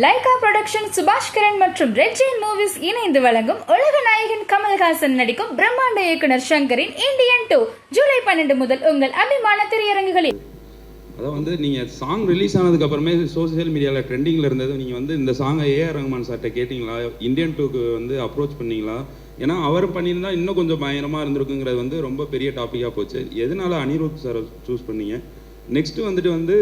Lyca production சுபாஷ் கிரண் மற்றும் red Jain movies இணைந்து வழங்கும் உலக நாயகன் கமல்ஹாசன் நடிக்கும் பிரம்மாண்ட இயக்குனர் சங்கரின் இந்தியன் டூ ஜூலை பன்னெண்டு முதல் உங்கள் அபிமான திரையரங்குகளில். அதான் வந்து நீங்கள் சாங் ரிலீஸ் ஆனதுக்கு அப்புறமே சோஷியல் மீடியாவில் ட்ரெண்டிங்கில் இருந்தது. நீங்கள் வந்து இந்த சாங்கை ஏஆர் ரஹ்மான் சார்கிட்ட கேட்டிங்களா? இந்தியன் டூக்கு வந்து அப்ரோச் பண்ணீங்களா? ஏன்னா அவர் பண்ணியிருந்தா இன்னும் கொஞ்சம் பயங்கரமாக இருந்திருக்குங்கிறது வந்து ரொம்ப பெரிய டாப்பிக்காக போச்சு. எதனால அனிருத் சார் சூஸ் பண்ணீங்க? நெக்ஸ்ட்டு வந்துட்டு வந்து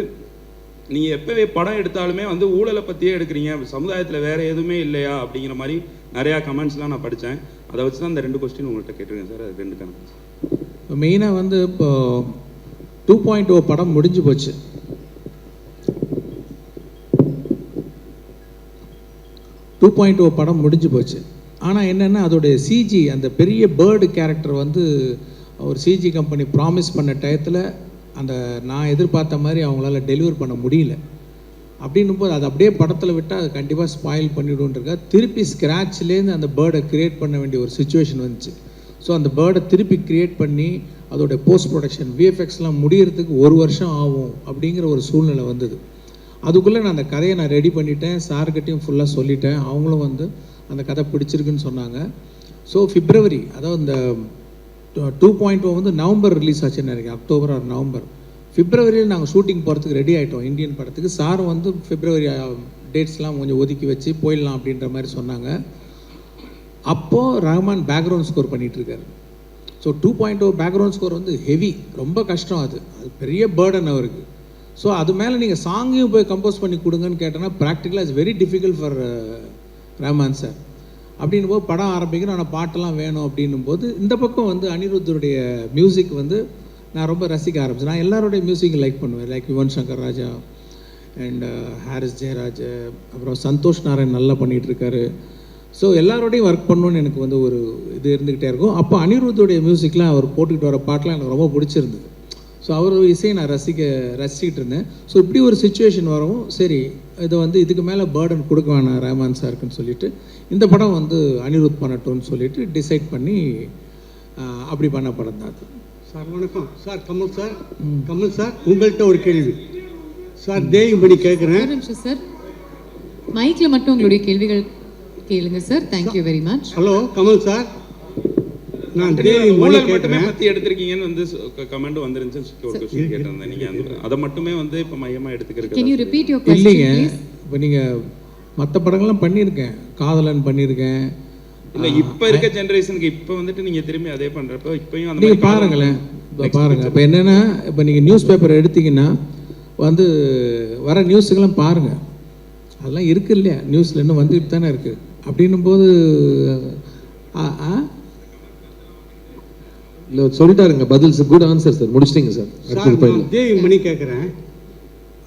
நீங்கள் எப்போவே படம் எடுத்தாலுமே வந்து ஊழலை பற்றியே எடுக்கிறீங்க. சமுதாயத்தில் வேறு எதுவுமே இல்லையா? அப்படிங்கிற மாதிரி நிறையா கமெண்ட்ஸ்லாம் நான் படித்தேன் அதை வச்சு தான் இந்த ரெண்டு கொஸ்டின் உங்கள்கிட்ட கேட்டிருக்கேன் சார். அது ரெண்டு கமெண்ட்ஸ் இப்போ மெயினாக வந்து இப்போ டூ பாயிண்ட் ஓ படம் முடிஞ்சு போச்சு. டூ பாயிண்ட் ஓ படம் முடிஞ்சு போச்சு. ஆனால் என்னென்னா அதோடைய சிஜி அந்த பெரிய பேர்டு கேரக்டர் வந்து ஒரு சிஜி கம்பெனி ப்ராமிஸ் பண்ண டயத்தில் அந்த நான் எதிர்பார்த்த மாதிரி அவங்களால டெலிவர் பண்ண முடியல. அப்படின்னும் போது அது அப்படியே படத்தில் விட்டால் அது கண்டிப்பாக ஸ்பாயில் பண்ணிவிடுன்றக்கா திருப்பி ஸ்க்ராட்ச்லேருந்து அந்த பேர்டை க்ரியேட் பண்ண வேண்டிய ஒரு சுச்சுவேஷன் வந்துச்சு. ஸோ அந்த பேர்டை திருப்பி க்ரியேட் பண்ணி அதோடைய போஸ்ட் ப்ரொடக்ஷன் விஎஃப்எக்ஸ்லாம் முடியறதுக்கு ஒரு வருஷம் ஆகும் அப்படிங்கிற ஒரு சூழ்நிலை வந்தது. அதுக்குள்ளே நான் அந்த கதையை நான் ரெடி பண்ணிட்டேன். சார்கிட்டையும் ஃபுல்லாக சொல்லிட்டேன். அவங்களும் வந்து அந்த கதை பிடிச்சிருக்குன்னு சொன்னாங்க. ஸோ ஃபிப்ரவரி அதாவது இந்த டூ பாயிண்ட் oh வந்து நவம்பர் ரிலீஸ் ஆச்சுன்னு நினைக்கிறேன். October or November. பிப்ரவரியில் நாங்கள் ஷூட்டிங் போகிறதுக்கு ரெடி ஆகிட்டோம் இந்தியன் படத்துக்கு. சார் வந்து பிப்ரவரி டேட்ஸ்லாம் கொஞ்சம் ஒதுக்கி வச்சு போயிடலாம் அப்படின்ற மாதிரி சொன்னாங்க. அப்போது Rahman background score பண்ணிகிட்ருக்காரு so two point oh background score வந்து ஹெவி ரொம்ப கஷ்டம் அது. அது பெரிய பேர்டன் அவருக்கு. ஸோ அது மேலே நீங்கள் சாங்கையும் போய் கம்போஸ் பண்ணி கொடுங்கன்னு கேட்டோன்னா ப்ராக்டிக்கலாக it's very difficult for Rahman sir அப்படின்னும் போது படம் ஆரம்பிக்கணும் ஆனால் பாட்டெல்லாம் வேணும் அப்படின்னும் போது இந்த பக்கம் வந்து அனிருத்தருடைய மியூசிக் வந்து நான் ரொம்ப ரசிக்க ஆரம்பிச்சேன். நான் எல்லாருடைய மியூசிக் லைக் பண்ணுவேன். லைக் யுவன் சங்கர் ராஜா அண்ட் ஹாரிஸ் ஜெயராஜ் அப்புறம் சந்தோஷ் நாராயண் நல்லா பண்ணிகிட்டு இருக்காரு ஸோ எல்லாரோடையும் ஒர்க் பண்ணணும்னு எனக்கு வந்து ஒரு இது இருந்துக்கிட்டே இருக்கும். அப்போ அனிருத்தோடைய மியூசிக்லாம் அவர் போட்டுக்கிட்டு வர பாட்டெலாம் எனக்கு ரொம்ப பிடிச்சிருந்தது. ஸோ அவர் இசையை நான் ரசிக்க ரசிக்கிட்டு இருந்தேன் ஸோ இப்படி ஒரு சுச்சுவேஷன் வரவும் சரி இதை வந்து இதுக்கு மேலே பேர்டன் கொடுக்க வேணாம் ரஹ்மான் சாருக்குன்னு சொல்லிட்டு இந்த படம் வந்து அனிருத் பண்ணட்டும்னு சொல்லிட்டு டிசைட் பண்ணி அப்படி பண்ண படம் தான் அது. சார் வணக்கம். Sir Kamal sir. Kamal sir உங்கள்கிட்ட ஒரு கேள்வி. சார் தேவிபடி கேட்குறேன். ஒரு நிமிஷம் சார். மைக்ல மட்டும் உங்களுடைய கேள்விகள் கேளுங்க sir. Thank you very much hello Kamal sir. நான் ஊழல் மட்டுமே பத்தி எடுத்திருக்கீங்கன்னு வந்து கமெண்ட் வந்துருந்துச்சு ஒரு கொஸ்டின் கேட்டிருந்தேன். நீங்க அதை மட்டுமே வந்து இப்ப மையமா எடுத்துக்கிறது இல்லைங்க. இப்போ நீங்கள் மற்ற படங்கள்லாம் பண்ணியிருக்கேன். காதலன் பண்ணியிருக்கேன். இல்ல இப்ப இருக்க ஜெனரேஷனுக்கு இப்ப வந்துட்டு நீங்க திரும்பி அதே பண்றப்ப இப்பயும் அந்த பாருங்களேன். இப்போ பாருங்கள் இப்போ என்னென்னா இப்போ நீங்கள் நியூஸ் பேப்பர் எடுத்தீங்கன்னா வந்து வர நியூஸுக்கெல்லாம் பாருங்கள் அதெல்லாம் இருக்கு இல்லையா? நியூஸில் இன்னும் வந்துட்டு தானே இருக்குது அப்படின்னும் போது ஆ ஆ இல்லை சொல்லிட்டாருங்க பதில் சார் குட் ஆன்சர் சார் முடிச்சிட்டிங்க சார் சார் அடுத்தது தேவி மணி கேட்குறேன்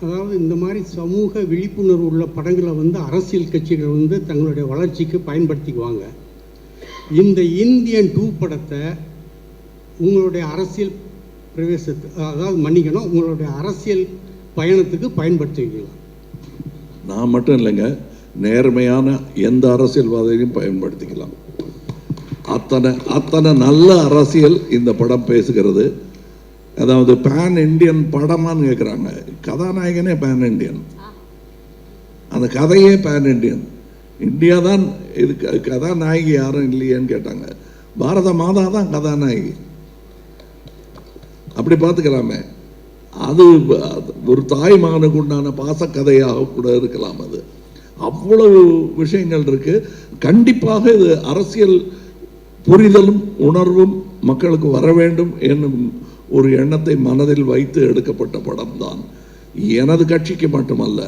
அதாவது இந்த மாதிரி சமூக விழிப்புணர்வு உள்ள படங்களை வந்து அரசியல் கட்சிகள் வந்து தங்களுடைய வளர்ச்சிக்கு பயன்படுத்திக்குவாங்க. இந்த இந்தியன் டூ படத்தை உங்களுடைய அரசியல் பிரவேசத்து அதாவது மன்னிக்கணும் உங்களுடைய அரசியல் பயணத்துக்கு பயன்படுத்திக்கலாம் நான் மட்டும் இல்லைங்க நேர்மையான எந்த அரசியல்வாதியையும் பயன்படுத்திக்கலாம். அத்தனை அத்தனை நல்ல அரசியல் இந்த படம் பேசுகிறது. அதாவது பேன் இண்டியன் படமான்னு கேட்குறாங்க கதாநாயகனே பேன் இண்டியன் அந்த கதையே பேன் இண்டியன் இந்தியா தான் இது கதாநாயகி யாரும் இல்லையேன்னு கேட்டாங்க. பாரத மாதா தான் கதாநாயகி. அப்படி பார்த்துக்கலாமே. அது அது ஒரு தாய் மகனுக்கு உண்டான பாசக்கதையாக கூட இருக்கலாம் அது. அவ்வளவு விஷயங்கள் இருக்கு. கண்டிப்பாக இது அரசியல் புரிதலும் உணர்வும் மக்களுக்கு வர வேண்டும் என்னும் ஒரு எண்ணத்தை மனதில் வைத்து எடுக்கப்பட்ட படம் தான் எனது கட்சிக்கு மட்டுமல்ல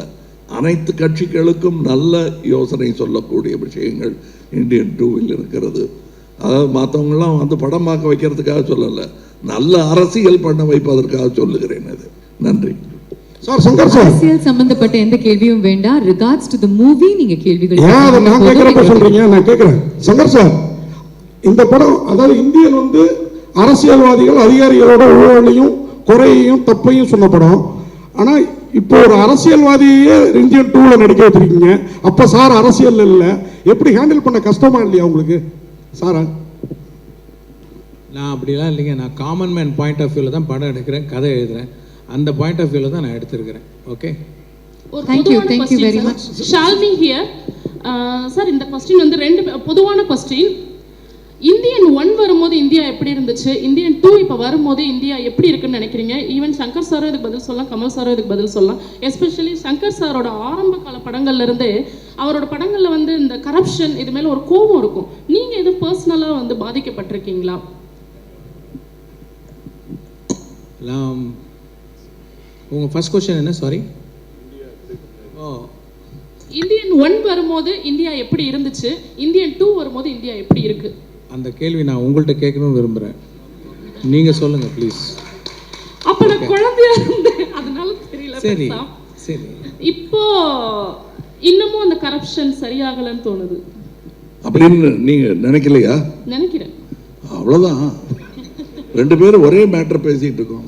அனைத்து கட்சிகளுக்கும் நல்ல யோசனை சொல்லக்கூடிய விஷயங்கள் இந்தியன் டூவில் இருக்கிறது. அதாவது மற்றவங்களாம் வந்து படம் பார்க்க வைக்கிறதுக்காக சொல்லலை நல்ல அரசியல் பண்ண வைப்பதற்காக சொல்லுகிறேன் இது நன்றி. Sir Shankar sir. அரசியல் சம்பந்தப்பட்ட எந்த கேள்வியும் வேண்டாம். ரிகார்ட்ஸ் டு தி மூவி நீங்க கேள்விகள் அதை நான் சொல்றீங்க? நான் கேட்கிறேன். சங்கர் சார் இந்த படம் அதாவது இந்தியன் வந்து அரசியல்வாதிகள் அதிகாரிகளோட ஊழலையும் குறையையும் தப்பையும் சொன்ன படம். ஆனா இப்போ ஒரு அரசியல்வாதியே இந்தியன் டூல நடிக்க வச்சிருக்கீங்க. அப்ப சார் அரசியல் இல்ல. எப்படி ஹேண்டில் பண்ண கஷ்டமா இல்லையா உங்களுக்கு? சாரா? நான் அப்படிலாம் இல்லைங்க. நான் காமன் மேன் பாயிண்ட் ஆஃப் வியூவில் தான் படம் எடுக்கிறேன் கதை எழுதுகிறேன் அந்த பாயிண்ட் ஆஃப் வியூவில் தான் நான் எடுத்திருக்கிறேன். ஓகே ஒரு Thank you, பொதுவான thank you very question, sir. Shalini here sir இந்த கொஸ்டின் வந்து ரெண்டு பொதுவான கொஸ்டின் இந்தியன் ஒன் வரும்போது இந்தியா எப்படி இருந்துச்சு? இந்தியன் டூ இப்போ வரும்போது இந்தியா எப்படி இருக்குன்னு நினைக்கிறீங்க? ஈவன் சங்கர் சாரும் இதுக்கு பதில் சொல்லலாம் கமல் சாரும் இதுக்கு பதில் சொல்லலாம். எஸ்பெஷலி சங்கர் சாரோட ஆரம்ப கால படங்கள்ல இருந்தே அவரோட படங்கள்ல வந்து இந்த கரப்ஷன் இது மேல ஒரு கோபம் இருக்கும். நீங்க இது பர்சனலா வந்து பாதிக்கப்பட்டிருக்கீங்களா? உங்கள் ஃபர்ஸ்ட் கொஸ்டின் என்ன? சாரி ஓ. இந்தியன் ஒன் வரும்போது இந்தியா எப்படி இருந்துச்சு? இந்தியன் டூ வரும்போது இந்தியா எப்படி இருக்கு? அந்த கேள்வி நான் உங்கள்கிட்ட கேட்கணும்னு விரும்புகிறேன் நீங்கள் சொல்லுங்கள் ப்ளீஸ் அப்ப நான் குழந்தையா இருந்தேன். அதனால தெரியல சரி. சரி. இப்போ இன்னமும் அந்த கரப்ஷன் சரியாகலன்னு தோணுது. அப்படின்னு நீங்க நினைக்கலையா? நினைக்கிறேன். அவ்வளவுதான். ரெண்டு பேரும் ஒரே மேட்டர் பேசிட்டு இருக்கோம்.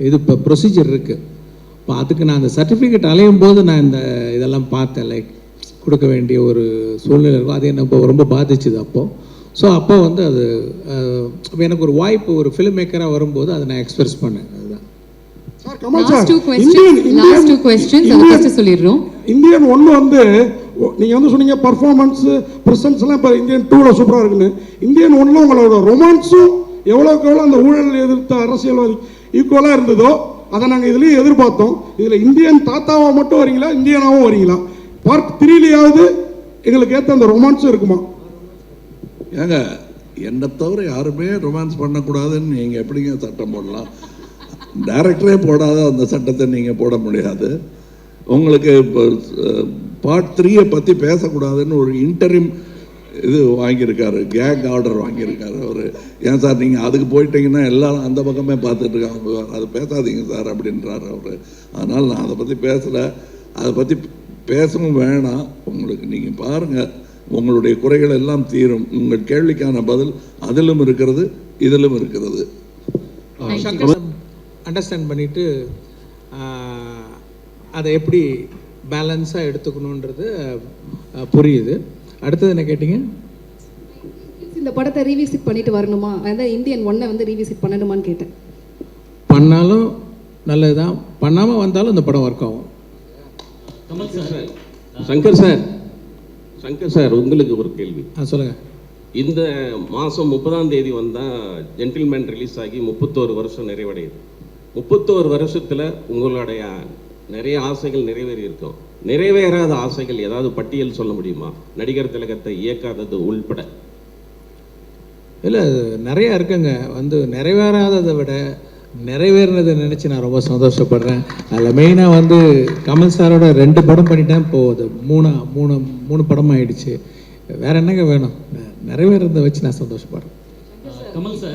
இது இப்போ ப்ரொசீஜர் இருக்குது இப்போ அதுக்கு நான் அந்த சர்டிஃபிகேட் அலையும் போது நான் இந்த இதெல்லாம் பார்த்தேன் லைக் கொடுக்க வேண்டிய ஒரு சூழ்நிலை இருக்கும். அது என்ன இப்போ ரொம்ப பாதிச்சுது அப்போது ஸோ அப்போ வந்து அது எனக்கு ஒரு வாய்ப்பு ஒரு ஃபிலிம் மேக்கராக வரும்போது அதை நான் எக்ஸ்பிரஸ் பண்ணேன். அதுதான். Sir Kamal last sir to Indian ஒன்று வந்து ஒ- நீங்க வந்து சொன்னீங்க பர்ஃபார்மன்ஸ் பிரசன்ஸ் எல்லாம் இப்போ இந்தியன் டூவில் சூப்பராக இருக்குன்னு. இந்தியன் ஒன்றில் உங்களோட ரொமான்ஸும் எவ்வளோக்கு எவ்வளோ அந்த ஊழல் எதிர்த்த அரசியல்வாதி ஈக்குவலாக இருந்ததோ அதை நாங்கள் இதுலேயும் எதிர்பார்த்தோம். இதில் இந்தியன் தாத்தாவாக மட்டும் வரீங்களா இந்தியனாவும் வரீங்களா? பார்ட் த்ரீலையாவது எங்களுக்கு ஏற்ற அந்த ரொமான்ஸும் இருக்குமா? ஏங்க என்னை தவிர யாருமே ரொமான்ஸ் பண்ணக்கூடாதுன்னு நீங்கள் எப்படிங்க சட்டம் போடலாம்? டைரக்டரே போடாத அந்த சட்டத்தை நீங்கள் போட முடியாது. உங்களுக்கு இப்போ பார்ட் த்ரீயை பற்றி பேசக்கூடாதுன்னு ஒரு இன்டரிம் இது வாங்கியிருக்காரு கேங் ஆர்டர் வாங்கியிருக்காரு அவர். ஏன் சார் நீங்கள் அதுக்கு போயிட்டீங்கன்னா எல்லாரும் அந்த பக்கமே பார்த்துட்டு இருக்காங்க அது பேசாதீங்க சார் அப்படின்றாரு அவர். அதனால் நான் அதை பற்றி பேசலை. அதை பற்றி பேசவும் வேணாம். உங்களுக்கு நீங்கள் பாருங்கள் உங்களுடைய குறைகள் எல்லாம் தீரும். உங்கள் கேள்விக்கான பதில் அதிலும் இருக்கிறது இதிலும் இருக்கிறது. அண்டர்ஸ்டாண்ட் பண்ணிட்டு அதை எப்படி பேலன்ஸாக எடுத்துக்கணுன்றது புரியுது. அடுத்தது என்ன கேட்டிங்க? இந்த படத்தை ரீவிசிட் பண்ணிட்டு வரணுமா? அதாவது இந்தியன் ஒன்னை வந்து ரீவிசிட் பண்ணணுமான்னு கேட்டேன். பண்ணாலும் நல்லது தான் பண்ணாமல் வந்தாலும் இந்த படம் ஒர்க் ஆகும். சங்கர் சார். சங்கர் சார் உங்களுக்கு ஒரு கேள்வி. ஆ சொல்லுங்கள் இந்த மாதம் முப்பதாம் தேதி வந்தால் ஜென்டில்மேன் ரிலீஸ் ஆகி முப்பத்தோரு வருஷம் நிறைவடையுது. முப்பத்தோரு வருஷத்தில் உங்களுடைய நிறைய ஆசைகள் நிறைவேறி இருக்கும் நிறைவேறாத ஆசைகள் ஏதாவது பட்டியல் சொல்ல முடியுமா? நடிகர் திலகத்தை இயக்காதது உள்பட. இல்லை நிறையா இருக்குங்க. வந்து நிறைவேறாததை விட நிறைவேறினதை நினச்சி நான் ரொம்ப சந்தோஷப்படுறேன். அதில் மெயினாக வந்து கமல் சாரோட ரெண்டு படம் பண்ணிட்டேன். இப்போது அது மூணா மூணு மூணு படம் ஆயிடுச்சு வேற என்னங்க வேணும்? நிறைவேறதை வச்சு நான் சந்தோஷப்படுறேன். கமல் சார்